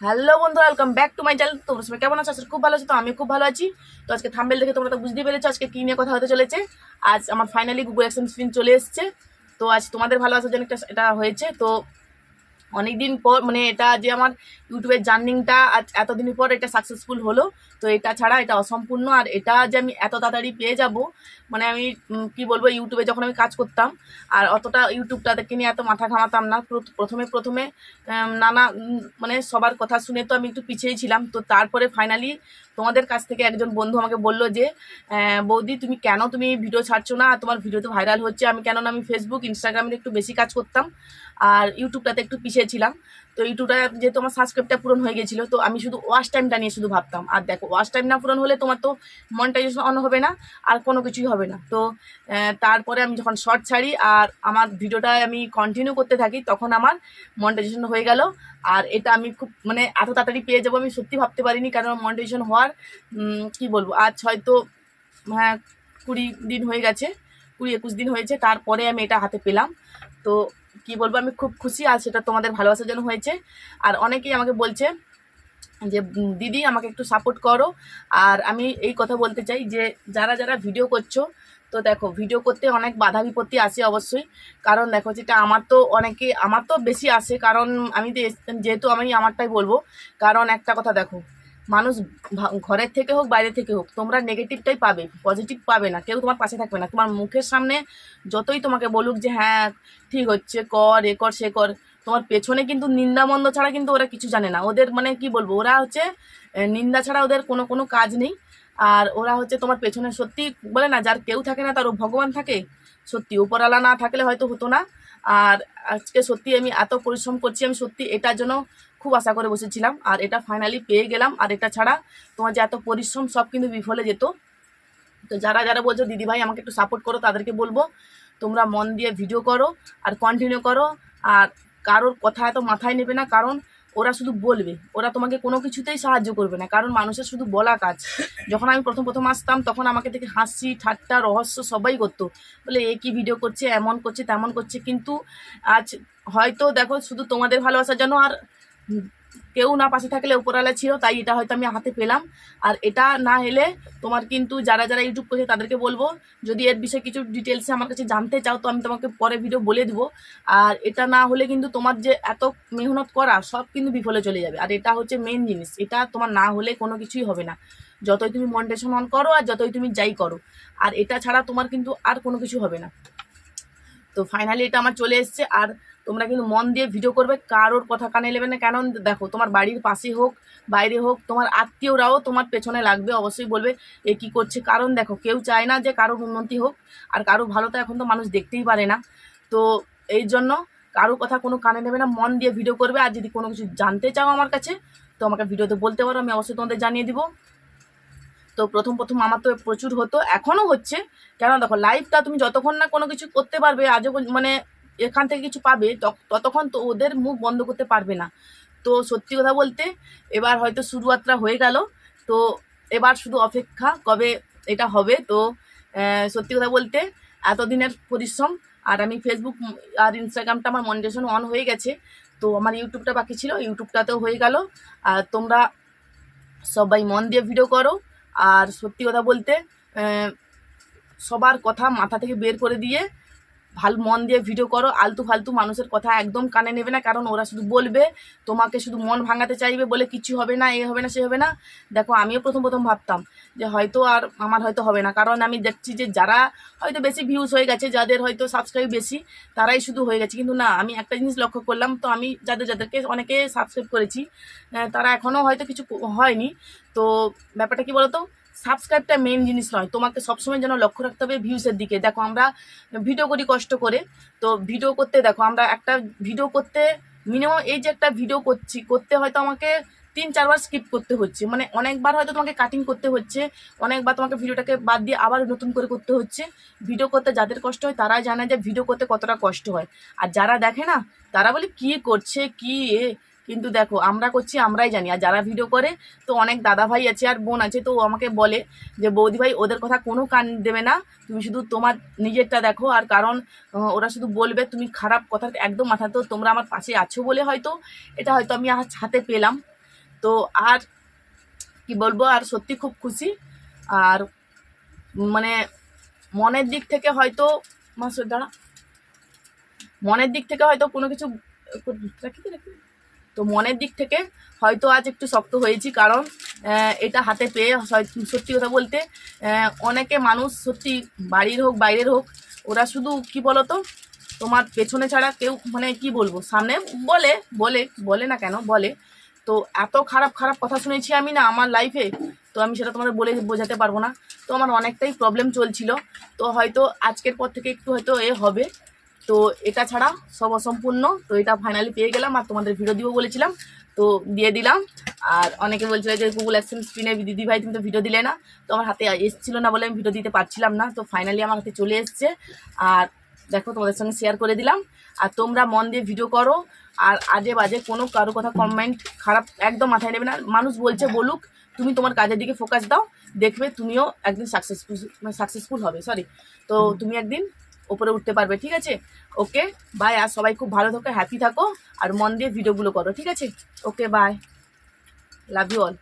Hello বন্ধুরা welcome back to my channel তোমরা সবাই কেমন আছো? খুব ভালো আছো, তো আমি খুব ভালো আছি। তো আজকে থাম্বেল দেখে তোমরা তো বুঝতেই পেরেছ আজকে কী নিয়ে কথা হতে চলেছে। আজ আমার ফাইনালি গুগল অ্যাকশন স্ক্রিন চলে এসছে। তো আজ তোমাদের ভালো আসার জন্য একটা, এটা হয়েছে। তো অনেক দিন পর মানে এটা যে আমার ইউটিউবের জার্নিংটা আজ এতদিন পর এটা সাকসেসফুল হলো। তো এটা ছাড়া এটা অসম্পূর্ণ। আর এটা যে আমি এত তাড়াতাড়ি পেয়ে যাব মানে আমি কি বলব ইউটিউবে যখন আমি কাজ করতাম, আর অতটা ইউটিউবটাকে নিয়ে এত মাথা ঘামাতাম না প্রথমে প্রথমে নানা মানে সবার কথা শুনে তো আমি একটু পিছিয়ে ছিলাম। তো তারপরে ফাইনালি তোমাদের কাছ থেকে একজন বন্ধু আমাকে বলল যে বৌদি, তুমি কেন তুমি ভিডিও ছাড়ছো না? তোমার ভিডিও তো ভাইরাল হচ্ছে। আমি কেন না আমি ফেসবুক ইনস্টাগ্রামে একটু বেশি কাজ করতাম, আর ইউটিউবটাতে একটু পিছিয়ে ছিলাম। তো ইউটিউবটা যেহেতু আমার সাবস্ক্রাইবটা পূরণ হয়ে গেছিল, তো আমি শুধু ওয়াচ টাইমটা নিয়ে শুধু ভাবতাম। আর দেখো ওয়াচ টাইম না পূরণ হলে তোমার তো মনিটাইজেশন অন হবে না, আর কোনো কিছুই হবে না। তো তারপরে আমি যখন শর্ট ছাড়ি আর আমার ভিডিওটা আমি কন্টিনিউ করতে থাকি, তখন আমার মনিটাইজেশন হয়ে গেল। আর এটা আমি খুব মানে এত তাড়াতাড়ি পেয়ে যাব আমি সত্যি ভাবতে পারিনি, কারণ মনিটাইজেশন হওয়ার কি বলব, আজ হয়তো হ্যাঁ কুড়ি দিন হয়ে গেছে, কুড়ি একুশ দিন হয়েছে, তারপরে আমি এটা হাতে পেলাম। তো কি বলব, আমি খুব খুশি আর সেটা তোমাদের ভালোবাসার জন্য হয়েছে। আর অনেকেই আমাকে বলছে যে দিদি আমাকে একটু সাপোর্ট করো। আর আমি এই কথা বলতে চাই যে, যারা যারা ভিডিও করছ, তো দেখো ভিডিও করতে অনেক বাধা বিপত্তি আসে অবশ্যই। কারণ দেখো, যেটা আমার তো অনেকে, আমার তো বেশি আসে। কারণ আমি যেহেতু আমি আমারটাই বলব। কারণ একটা কথা দেখো মানুষ ঘরের থেকে হোক, বাইরে থেকে হোক, তোমরা নেগেটিভটাই পাবে পজিটিভ পাবে না, কেউ তোমার পাশে থাকবে না, তোমার মুখের সামনে যতই তোমাকে বলুক যে হ্যাঁ ঠিক হচ্ছে, কর, এ কর, সে কর, তোমার পেছনে কিন্তু নিন্দামন্দ ছাড়া কিন্তু ওরা কিছু জানে না। ওদের মানে কি বলব, ওরা হচ্ছে নিন্দা ছাড়া ওদের কোনো কোনো কাজ নেই। আর ওরা হচ্ছে তোমার পেছনে সত্যি বলে না, যার কেউ থাকে না, তার ভগবান থাকে, সত্যি উপরালা না থাকলে হয়তো হতো না। আর আজকে সত্যি আমি এত পরিশ্রম করছি, আমি সত্যি এটার জন্য খুব আশা করে বসেছিলাম। আর এটা ফাইনালি পেয়ে গেলাম। আর এটা ছাড়া তোমার যে এত পরিশ্রম, সব কিন্তু বিফলে যেত। তো যারা যারা বলছো দিদি ভাই আমাকে একটু সাপোর্ট করো, তাদেরকে বলব, তোমরা মন দিয়ে ভিডিও করো আর কন্টিনিউ করো। আর কারোর কথা এত মাথায় নেবে না, কারণ ওরা শুধু বলবে। ওরা তোমাকে কোনো কিছুতেই সাহায্য করবে না, কারণ মানুষের শুধু বলা কাজ। যখন আমি প্রথম প্রথম আসতাম, তখন আমাকে থেকে হাসি, ঠাট্টা, রহস্য সবাই করতো। বলে, এ কি ভিডিও করছে, এমন করছে, তেমন করছে। কিন্তু আজ হয়তো দেখো, শুধু তোমাদের ভালোবাসার জন্য, আর কেউ না পাশে থাকলে উপরওয়ালা ছিল, তাই এটা হয়তো আমি হাতে পেলাম। আর এটা না এলে তোমার কিন্তু যারা যারা ইউটিউব করছে তাদেরকে বলব, যদি এর বিষয়ে কিছু ডিটেলসে আমার কাছে জানতে চাও তো আমি তোমাকে পরে ভিডিও বলে দিব। আর এটা না হলে কিন্তু তোমার যে এত মেহনত করা, সব কিন্তু বিফলে চলে যাবে। আর এটা হচ্ছে মেন জিনিস। এটা তোমার না হলে কোনো কিছুই হবে না। যতই তুমি মনিটেশন অন করো আর যতই তুমি যাই করো। আর এটা ছাড়া তোমার কিন্তু আর কোনো কিছু হবে না। তো ফাইনালি এটা আমার চলে এসছে। আর তোমরা কিন্তু মন দিয়ে ভিডিও করবে, কারোর কথা কানে নেবে না। কেন দেখো, তোমার বাড়ির পাশে হোক, বাইরে হোক, তোমার আত্মীয়রাও তোমার পেছনে লাগবে, অবশ্যই বলবে এ কী করছে। কারণ দেখো, কেউ চায় না যে কারোর উন্নতি হোক, আর কারও ভালো তো এখন তো মানুষ দেখতেই পারে না। তো এই জন্য কারও কথা কোনো কানে নেবে না, মন দিয়ে ভিডিও করবে। আর যদি কোনো কিছু জানতে চাও আমার কাছে, তো আমাকে ভিডিওতে বলতে পারো, আমি অবশ্যই তোমাদের জানিয়ে দিব। তো প্রথম প্রথম আমার তো প্রচুর হতো, এখনও হচ্ছে। কেন দেখো লাইভটা তুমি যতক্ষণ না কোনো কিছু করতে পারবে, আজও মানে এখান থেকে কিছু পাবে ততক্ষণ তো ওদের মুখ বন্ধ করতে পারবে না। তো সত্যি কথা বলতে, এবার হয়তো শুরুয়াত্রা হয়ে গেল। তো এবার শুধু অপেক্ষা কবে এটা হবে। তো সত্যি কথা বলতে এতদিনের পরিশ্রম, আর আমি ফেসবুক আর ইনস্টাগ্রামটা আমার মনিটেশন অন হয়ে গেছে। তো আমার ইউটিউবটা বাকি ছিল ইউটিউবটাতেও হয়ে গেল। আর তোমরা সবাই মন দিয়ে ভিডিও করো। আর সত্যি কথা বলতে সবার কথা মাথা থেকে বের করে দিয়ে ভালো মন দিয়ে ভিডিও করো, আলতু ফালতু মানুষের কথা একদম কানে নেবে না, কারণ ওরা শুধু বলবে, তোমাকে শুধু মন ভাঙাতে চাইবে বলে কিছু হবে না, এ হবে না, সে হবে না। দেখো, আমিও প্রথম প্রথম ভাবতাম যে হয়তো আর আমার হয়তো হবে না, কারণ আমি দেখছি যে যারা হয়তো বেশি ভিউজ হয়ে গেছে, যাদের হয়তো সাবস্ক্রাইব বেশি, তারাই শুধু হয়ে গেছে। কিন্তু না, আমি একটা জিনিস লক্ষ্য করলাম, তো আমি যাদের যাদেরকে অনেকে সাবস্ক্রাইব করেছি তারা এখনও হয়তো কিছু হয়নি। তো ব্যাপারটা কি বলতো? সাবস্ক্রাইবটা মেন জিনিস নয়। তোমাকে সবসময় যেন লক্ষ্য রাখতে হবে ভিউসের দিকে। দেখো, আমরা ভিডিও করি কষ্ট করে। তো ভিডিও করতে, দেখো, আমরা একটা ভিডিও করতে মিনিমাম এই যে একটা ভিডিও করছি, করতে হয়তো আমাকে তিন, চারবার স্কিপ করতে হচ্ছে। মানে অনেকবার হয়তো তোমাকে কাটিং করতে হচ্ছে, অনেকবার তোমাকে ভিডিওটাকে বাদ দিয়ে আবার নতুন করে করতে হচ্ছে। ভিডিও করতে যাদের কষ্ট হয়, তারাই জানে যে ভিডিও করতে কতটা কষ্ট হয়। আর যারা দেখে না, তারা বলে, কি করছে? কি এ? কিন্তু দেখো, আমরা করছি, আমরাই জানি। আর যারা ভিডিও করে, তো অনেক দাদা ভাই আছে আর বোন আছে, তো আমাকে বলে যে বৌদি ভাই ওদের কথা কোনো কান দেবে না। তুমি শুধু তোমার নিজেরটা দেখো। আর কারণ ওরা শুধু বলবে, তুমি খারাপ কথা একদম মাথা তো তোমরা আমার পাশে আছো বলে হয়তো। এটা হয়তো আমি হাতে পেলাম। তো আর কি বলব, আর সত্যি খুব খুশি। আর মানে মনের দিক থেকে হয়তো মাসের দ্বারা মনের দিক থেকে হয়তো কোনো কিছু, রাখি রাখি। তো মনের দিক থেকে হয়তো আজ একটু শক্ত হয়েছি, কারণ এটা হাতে পেয়ে সত্যি কথা বলতে অনেকে মানুষ সত্যি বাড়ির হোক, বাইরের হোক, ওরা শুধু কি বলতো, তোমার পেছনে ছাড়া কেউ মানে কি বলব, সামনে বলে বলে বলে না কেন, বলে। তো এত খারাপ খারাপ কথা শুনেছি আমি না আমার লাইফে তো আমি সেটা তোমাদের বলে বোঝাতে পারব না। তো আমার অনেকটাই প্রবলেম চলছিল। তো হয়তো আজকের পর থেকে একটু হয়তো এ হবে। তো এটা ছাড়া সব অসম্পূর্ণ। তো এটা ফাইনালি পেয়ে গেলাম আর তোমাদের ভিডিও দিব বলেছিলাম। তো দিয়ে দিলাম। আর অনেকে বলছিল যে গুগল অ্যাকশন স্ক্রিনে দিদি ভাই তুমি তো ভিডিও দিলে না। তো আমার হাতে এসেছিল না বলে আমি ভিডিও দিতে পারছিলাম না। তো ফাইনালি আমার হাতে চলে এসছে। আর দেখো তোমাদের সঙ্গে শেয়ার করে দিলাম। আর তোমরা মন দিয়ে ভিডিও করো। আর আজে বাজে কোনো কারও কথা কমেন্ট খারাপ একদম মাথায় নেবে না। মানুষ বলছে, বলুক, তুমি তোমার কাজের দিকে ফোকাস দাও। দেখবে তুমিও একদিন সাকসেসফুল সাকসেসফুল হবে। সরি তো তুমি একদিন ওপরে উঠতে পারবে, ঠিক আছে? ওকে বাই আর সবাই খুব ভালো থাকো হ্যাপি থাকো, আর মন দিয়ে ভিডিওগুলো করো, ঠিক আছে? Okay bye love you all